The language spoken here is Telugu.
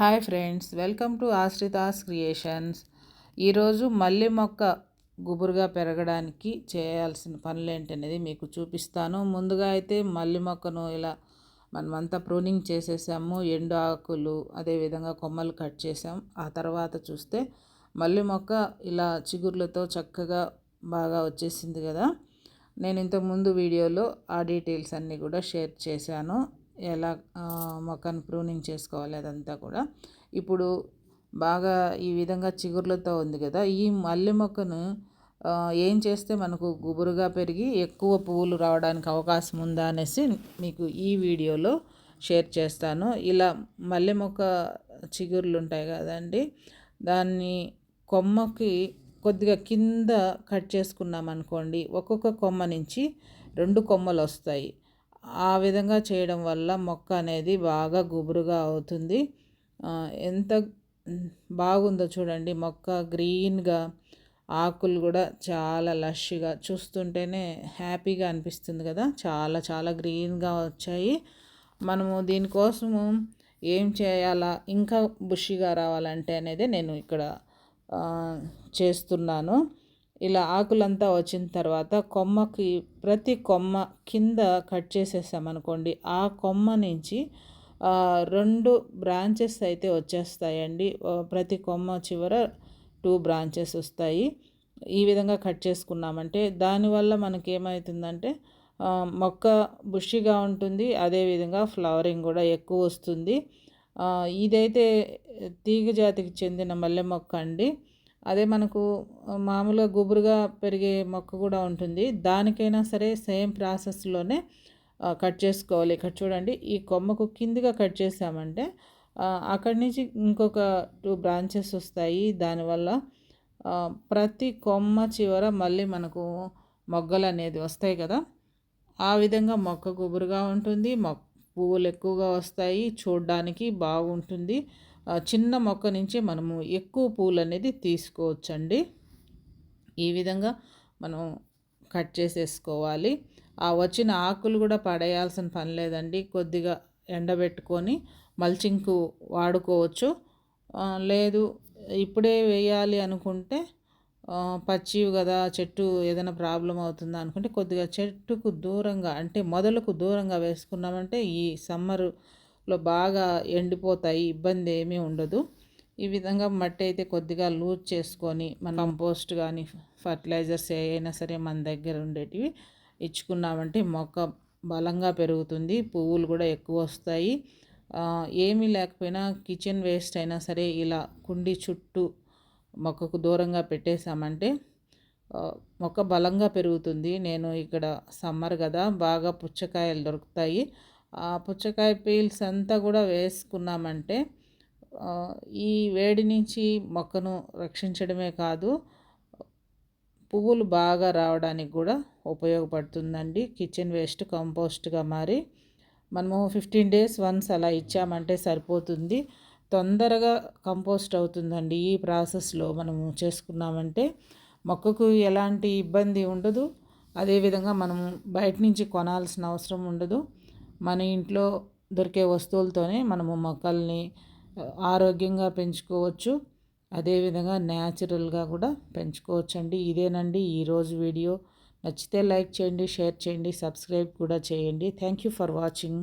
Hi friends welcome to Ashrita's creations. ఈరోజు మల్లె మొక్క గుబురుగా పెరగడానికి చేయాల్సిన పనులు ఏంటనేది మీకు చూపిస్తాను. ముందుగా అయితే మల్లె మొక్కను ఇలా మనమంతా ప్రూనింగ్ చేసేసాము. ఎండు ఆకులు అదేవిధంగా కొమ్మలు కట్ చేసాం. ఆ తర్వాత చూస్తే మల్లె మొక్క ఇలా చిగుర్లతో చక్కగా బాగా వచ్చేసింది కదా. నేను ఇంతకుముందు వీడియోలో ఆ డీటెయిల్స్ అన్నీ కూడా షేర్ చేశాను. ఎలా మొక్కను ప్రూనింగ్ చేసుకోవాలి అదంతా కూడా. ఇప్పుడు బాగా ఈ విధంగా చిగుర్లతో ఉంది కదా ఈ మల్లె మొక్కను ఏం చేస్తే మనకు గుబురుగా పెరిగి ఎక్కువ పువ్వులు రావడానికి అవకాశం ఉందా అనేసి మీకు ఈ వీడియోలో షేర్ చేస్తాను. ఇలా మల్లె మొక్క చిగుర్లు ఉంటాయి కదండి దాన్ని కొమ్మకి కొద్దిగా కింద కట్ చేసుకున్నాం అనుకోండి ఒక్కొక్క కొమ్మ నుంచి రెండు కొమ్మలు వస్తాయి. ఆ విధంగా చేయడం వల్ల మొక్క అనేది బాగా గుబురుగా అవుతుంది. ఎంత బాగుందో చూడండి. మొక్క గ్రీన్గా ఆకులు కూడా చాలా లష్గా చూస్తుంటేనే హ్యాపీగా అనిపిస్తుంది కదా. చాలా చాలా గ్రీన్గా వచ్చాయి. మనము దీనికోసము ఏం చేయాలా? ఇంకా బుషిగా రావాలంటే అనేది నేను ఇక్కడ చేస్తున్నాను. ఇలా ఆకులంతా వచ్చిన తర్వాత కొమ్మకి ప్రతి కొమ్మ కింద కట్ చేసేసామనుకోండి ఆ కొమ్మ నుంచి రెండు బ్రాంచెస్ అయితే వచ్చేస్తాయండి. ప్రతి కొమ్మ చివర టూ బ్రాంచెస్ వస్తాయి. ఈ విధంగా కట్ చేసుకున్నామంటే దానివల్ల మనకి ఏమవుతుందంటే మొక్క బుషిగా ఉంటుంది. అదేవిధంగా ఫ్లవరింగ్ కూడా ఎక్కువ వస్తుంది. ఇదైతే తీగ జాతికి చెందిన మల్లె మొక్క అండి. అదే మనకు మామూలుగా గుబురుగా పెరిగే మొక్క కూడా ఉంటుంది. దానికైనా సరే సేమ్ ప్రాసెస్లోనే కట్ చేసుకోవాలి. ఇక్కడ చూడండి ఈ కొమ్మకు కిందిగా కట్ చేసామంటే అక్కడి నుంచి ఇంకొక టూ బ్రాంచెస్ వస్తాయి. దానివల్ల ప్రతి కొమ్మ చివర మళ్ళీ మనకు మొగ్గలు అనేది వస్తాయి కదా. ఆ విధంగా మొక్క గుబురుగా ఉంటుంది మొక్క పువ్వులు ఎక్కువగా వస్తాయి. చూడడానికి బాగుంటుంది. చిన్న మొక్క నుంచి మనము ఎక్కువ పూలు అనేది తీసుకోవచ్చండి. ఈ విధంగా మనం కట్ చేసేసుకోవాలి. ఆ వచ్చిన ఆకులు కూడా పడేయాల్సిన పని లేదండి. కొద్దిగా ఎండబెట్టుకొని మల్చింగ్కు వాడుకోవచ్చు. లేదు ఇప్పుడే వేయాలి అనుకుంటే పచ్చివి కదా చెట్టు ఏదైనా ప్రాబ్లం అవుతుందా అనుకుంటే కొద్దిగా చెట్టుకు దూరంగా అంటే మొదలకు దూరంగా వేసుకున్నామంటే ఈ సమ్మర్లో బాగా ఎండిపోతాయి ఇబ్బంది ఏమీ ఉండదు. ఈ విధంగా మట్టి అయితే కొద్దిగా లూజ్ చేసుకొని మన కంపోస్ట్ కానీ ఫర్టిలైజర్స్ అయినా సరే మన దగ్గర ఉండేటివి ఇచ్చుకున్నామంటే మొక్క బలంగా పెరుగుతుంది పువ్వులు కూడా ఎక్కువ వస్తాయి. ఏమీ లేకపోయినా కిచెన్ వేస్ట్ అయినా సరే ఇలా కుండి చుట్టూ మొక్కకు దూరంగా పెట్టేశామంటే మొక్క బలంగా పెరుగుతుంది. నేను ఇక్కడ సమ్మర్ కదా బాగా పుచ్చకాయలు దొరుకుతాయి. ఆ పుచ్చకాయ పీల్స్ అంతా కూడా వేసుకున్నామంటే ఈ వేడి నుంచి మొక్కను రక్షించడమే కాదు పువ్వులు బాగా రావడానికి కూడా ఉపయోగపడుతుందండి. కిచెన్ వేస్ట్ కంపోస్ట్గా మారి మనము ఫిఫ్టీన్ డేస్ వన్స్ అలా ఇచ్చామంటే సరిపోతుంది. తొందరగా కంపోస్ట్ అవుతుందండి ఈ ప్రాసెస్లో మనము చేసుకున్నామంటే మొక్కకు ఎలాంటి ఇబ్బంది ఉండదు. అదేవిధంగా మనము బయట నుంచి కొనాల్సిన అవసరం ఉండదు. మన ఇంట్లో దొరికే వస్తువులతోనే మనము మొక్కల్ని ఆరోగ్యంగా పెంచుకోవచ్చు. అదేవిధంగా న్యాచురల్గా కూడా పెంచుకోవచ్చు అండి ఇదేనండి ఈరోజు వీడియో. నచ్చితే లైక్ చేయండి షేర్ చేయండి సబ్స్క్రైబ్ కూడా చేయండి. Thank you for watching.